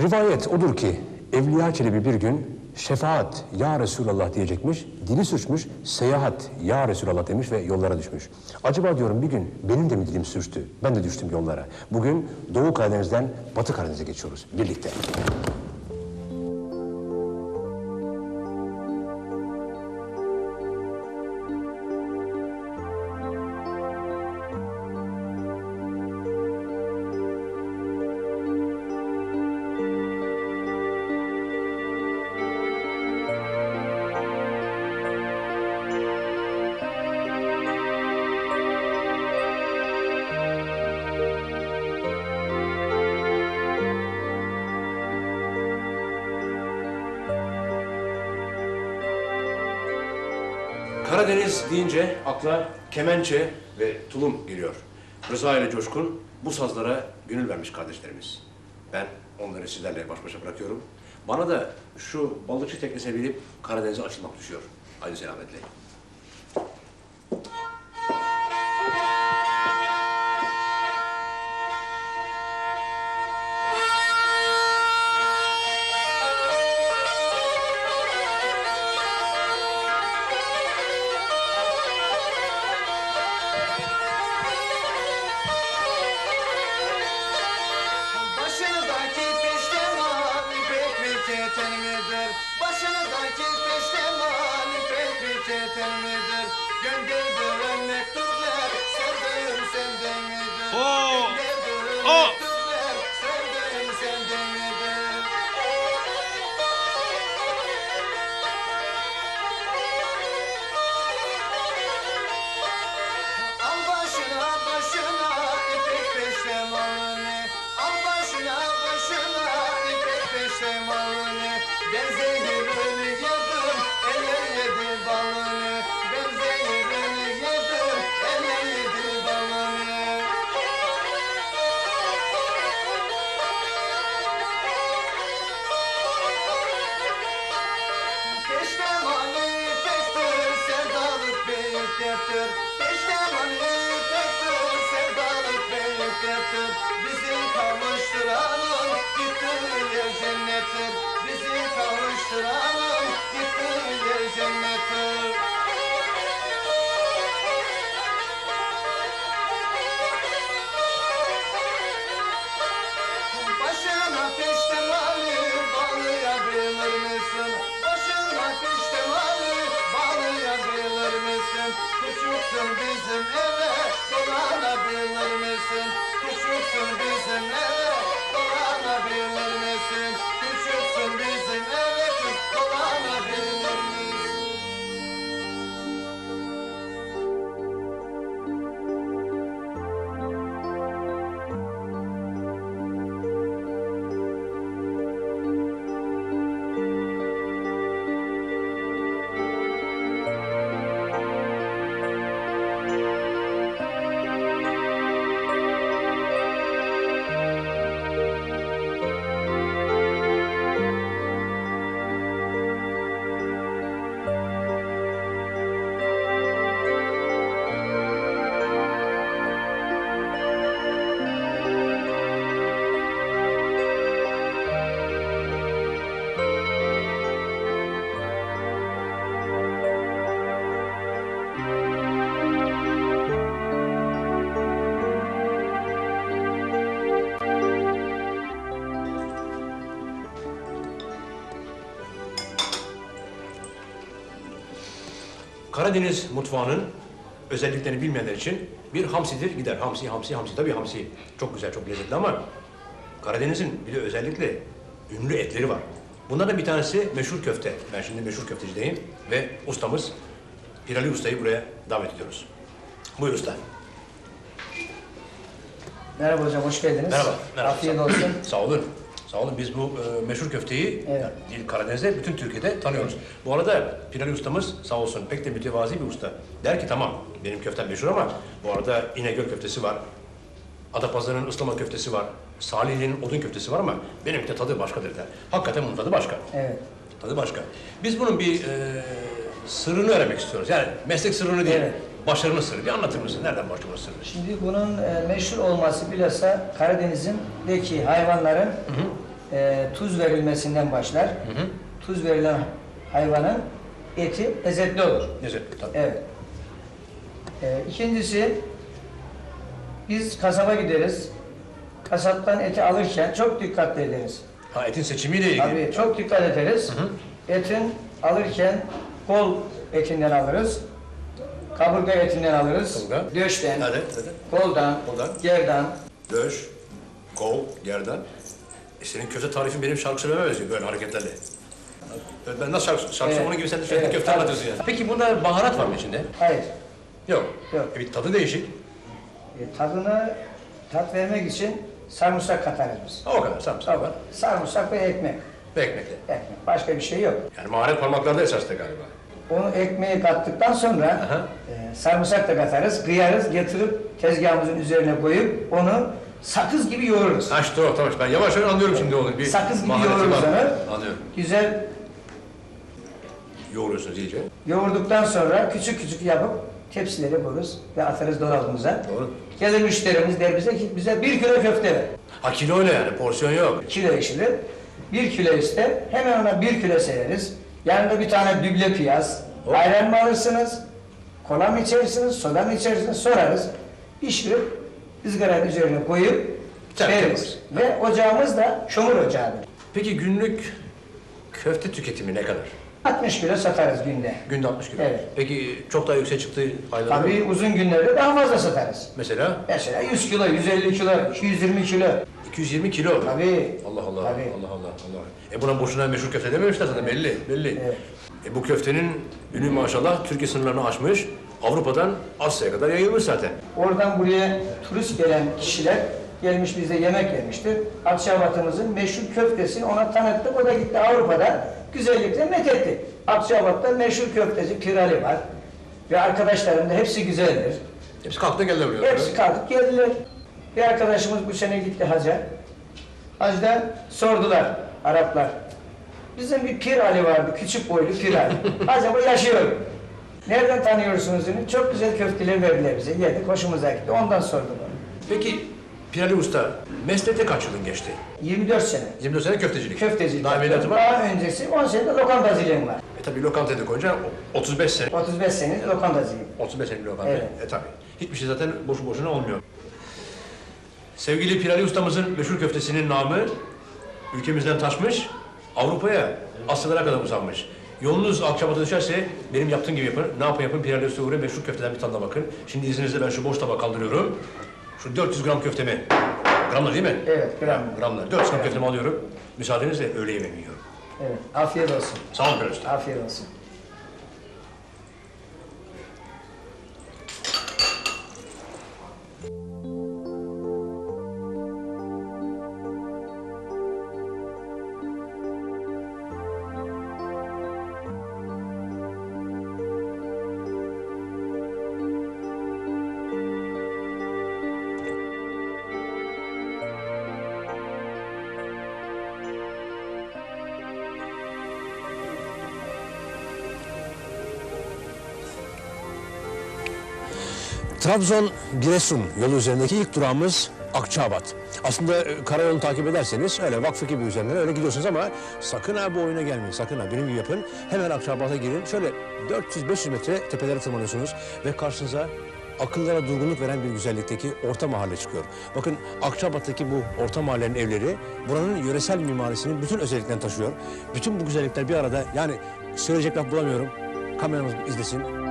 Rivayet odur ki Evliya Çelebi bir gün şefaat ya Resulallah diyecekmiş, dili sürçmüş, seyahat ya Resulallah demiş ve yollara düşmüş. Acaba diyorum bir gün benim de mi dilim sürçtü, ben de düştüm yollara. Bugün Doğu Karadeniz'den Batı Karadeniz'e geçiyoruz birlikte. Karadeniz deyince akla kemençe ve tulum geliyor. Rıza ile Coşkun bu sazlara gönül vermiş kardeşlerimiz. Ben onları sizlerle baş başa bırakıyorum. Bana da şu balıkçı teknesine binip Karadeniz'e açılmak düşüyor. Haydi selametle. あ Karadeniz mutfağının özelliklerini bilmeyenler için bir hamsidir gider. Hamsi, hamsi, hamsi. Tabii hamsi çok güzel, çok lezzetli ama Karadeniz'in bir de özellikle ünlü etleri var. Bunlardan bir tanesi meşhur köfte. Ben şimdi meşhur köftecideyim ve ustamız Pirali Usta'yı buraya davet ediyoruz. Buyur usta. Merhaba hocam, hoş geldiniz. Merhaba. merhaba. Afiyet olsun. Sağ olun. Sağ olun. Biz bu e, meşhur köfteyi Evet. değil Karadeniz'de bütün Türkiye'de tanıyoruz. Bu arada Pirali ustamız sağ olsun pek de mütevazi bir usta. Der ki tamam benim köftem meşhur ama bu arada İnegöl köftesi var. Adapazarı'nın ıslama köftesi var. Salihli'nin odun köftesi var ama benim de tadı başkadır der. Hakikaten bunun tadı başka. Evet. Tadı başka. Biz bunun bir e, sırrını öğrenmek istiyoruz. Yani meslek sırrını değil, Evet. başarının sırrı. Bir anlatır mısın? Nereden başlıyor bu sırrı? Şimdi bunun e, meşhur olması bilhassa Karadeniz'indeki hayvanların e, tuz verilmesinden başlar. Tuz verilen hayvanın eti lezzetli olur. Neyse tabii. Evet. E, ikincisi, biz kasaba gideriz. Kasaptan eti alırken çok dikkatli ederiz. Ha etin seçimiyle ilgili. Tabii çok dikkat ederiz. Etin alırken kol etinden alırız. Kaburga etinden alırız. Kaburga. Döşten, Hadi, hadi. koldan, Koldan. gerdan. Döş, kol, gerdan. E senin köfte tarifin benim şarkı söylememe benziyor böyle hareketlerle. Evet, Ben nasıl şarkı, şarkı Evet. söylüyorum gibi sen de sürekli Evet, köfte anlatıyorsun yani. Peki bunda baharat var mı içinde? Hayır. Yok. Yok. E bir tadı değişik. E, tadını tat vermek için sarımsak katarız biz. O kadar sarımsak var. Sarımsak ve ekmek. Ve ekmekle. Ekmek. Başka bir şey yok. Yani maharet parmaklarda esas da galiba. Onu ekmeği kattıktan sonra Aha. e, sarımsak da katarız, kıyarız, getirip tezgahımızın üzerine koyup onu sakız gibi yoğururuz. Ha işte o tamam. Ben yavaş yavaş anlıyorum şimdi onu. Bir Sakız gibi mahareti yoğururuz var. Anlıyorum. Güzel Yoğuruyorsunuz iyice. yoğurduktan sonra küçük küçük yapıp tepsilere koyarız ve atarız dolabımıza. Doğru. Gelir müşterimiz der bize ki bize bir kilo köfte ver. Ha kiloyla yani porsiyon yok. kilo eşilir. Bir kilo ister. Hemen ona bir kilo sereriz. Yanında bir tane düble piyaz. Hop. Ayran mı alırsınız? Kola mı içersiniz? Soda mı içersiniz? Sorarız. Pişirip ızgaranın üzerine koyup Tabii, veririz. Ve ocağımız da çamur ocağıdır. Peki günlük köfte tüketimi ne kadar? 60 kilo satarız günde. Günde 60 kilo. Evet. Peki çok daha yüksek çıktığı aylar mı? Tabii uzun günlerde daha fazla satarız. Mesela Mesela 100 kilo, 150 kilo, 220 kilo. 220 kilo. Tabii. Allah Allah, Tabii. Allah Allah, Allah. E buna boşuna meşhur köfte dememişler zaten belli, belli. Evet. E bu köftenin ünü maşallah Türkiye sınırlarını aşmış, Avrupa'dan Asya'ya kadar yayılmış zaten. Oradan buraya turist gelen kişiler gelmiş bize yemek yemiştir. Akçabat'ımızın meşhur köftesini ona tanıttık. O da gitti Avrupa'da güzellikle methetti. Akçabat'ta meşhur köfteci Pirali var. Ve arkadaşlarım da hepsi güzeldir. Hepsi kalktı geldi buraya. Hepsi kalkıp geldiler. Bir arkadaşımız bu sene gitti hacca. Hacda sordular Araplar. Bizim bir Pir Ali vardı, küçük boylu Pir Ali. Acaba yaşıyor. mu? Nereden tanıyorsunuz onu? Çok güzel köfteler verdiler bize. Yedik, hoşumuza gitti. Ondan sordular. Peki Pirali Usta, meslekte kaç yılın geçti? 24 sene. 24 sene köftecilik. Köftecilik. Daha evveliyatı var. Daha öncesi 10 sene de lokantacılığım var. E tabii lokantaya koyunca 35 sene. 35 sene lokantacıyım. 35 sene lokanta. Evet. E tabii. Hiçbir şey zaten boşu boşuna olmuyor. Sevgili Pirali Ustamızın meşhur köftesinin namı ülkemizden taşmış, Avrupa'ya, Asyalara kadar uzanmış. Yolunuz Akçabat'a düşerse benim yaptığım gibi yapın. Ne yapın yapın Pirali Usta'ya uğrayın meşhur köfteden bir tadına bakın. Şimdi izninizle ben şu boş tabağı kaldırıyorum. Şu 400 gram köftemi, gramlar değil mi? Evet, gram. Gramlar. 400 gram köftemi alıyorum. Müsaadenizle öğle yemeğimi yiyorum. Evet. Afiyet olsun. Sağ olun Usta. Afiyet olsun. Trabzon Giresun yolu üzerindeki ilk durağımız Akçabat. Aslında e, karayolunu takip ederseniz öyle vakfı gibi üzerinden öyle gidiyorsunuz ama sakın ha bu oyuna gelmeyin. Sakın ha benim gibi yapın. Hemen Akçabat'a girin. Şöyle 400-500 metre tepelere tırmanıyorsunuz ve karşınıza akıllara durgunluk veren bir güzellikteki orta mahalle çıkıyor. Bakın Akçabat'taki bu orta mahallenin evleri buranın yöresel mimarisinin bütün özelliklerini taşıyor. Bütün bu güzellikler bir arada yani söyleyecek laf bulamıyorum. Kameramız izlesin.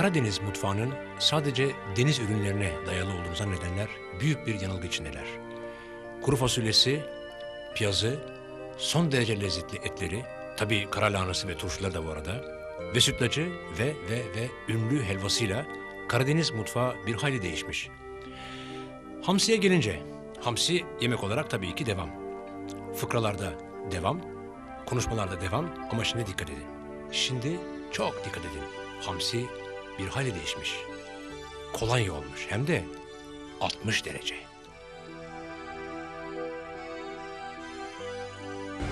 Karadeniz mutfağının sadece deniz ürünlerine dayalı olduğunu zannedenler büyük bir yanılgı içindeler. Kuru fasulyesi, piyazı, son derece lezzetli etleri, tabii kara lahanası ve turşuları da bu arada, ve sütlacı ve ve ve ünlü helvasıyla Karadeniz mutfağı bir hayli değişmiş. Hamsiye gelince, hamsi yemek olarak tabii ki devam. Fıkralarda devam, konuşmalarda devam ama şimdi dikkat edin. Şimdi çok dikkat edin. Hamsi bir hayli değişmiş. Kolonya olmuş hem de 60 derece.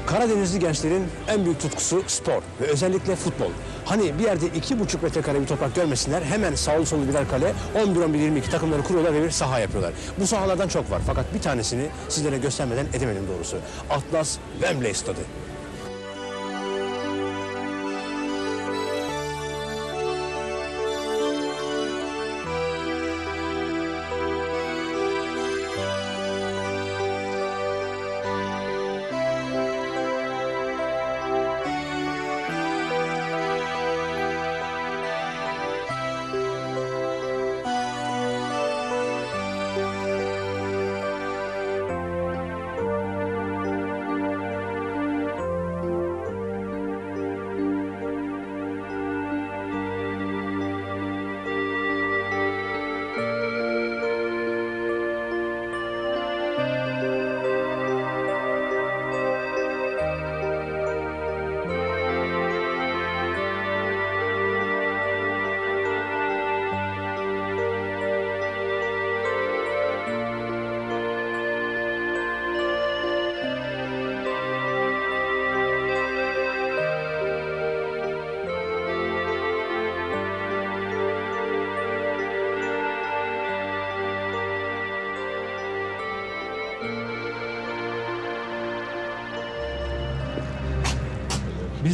Karadenizli gençlerin en büyük tutkusu spor ve özellikle futbol. Hani bir yerde iki buçuk metrekare bir toprak görmesinler hemen sağlı sollu birer kale 11-11-22 takımları kuruyorlar ve bir saha yapıyorlar. Bu sahalardan çok var fakat bir tanesini sizlere göstermeden edemedim doğrusu. Atlas Wembley Stadı.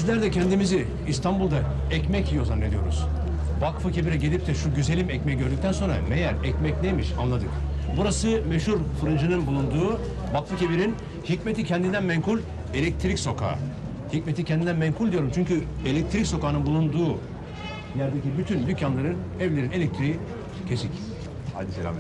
Bizler de kendimizi İstanbul'da ekmek yiyor zannediyoruz. Vakfı Kebir'e gelip de şu güzelim ekmeği gördükten sonra meğer ekmek neymiş anladık. Burası meşhur fırıncının bulunduğu Vakfı Kebir'in hikmeti kendinden menkul elektrik sokağı. Hikmeti kendinden menkul diyorum çünkü elektrik sokağının bulunduğu yerdeki bütün dükkanların, evlerin elektriği kesik. Hadi selam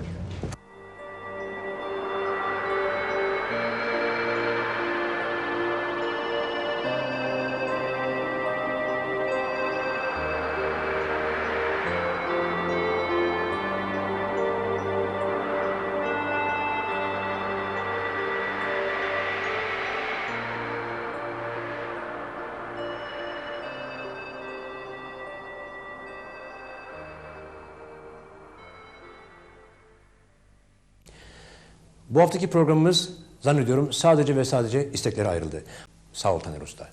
Bu haftaki programımız zannediyorum sadece ve sadece isteklere ayrıldı. Sağ ol Taner Usta.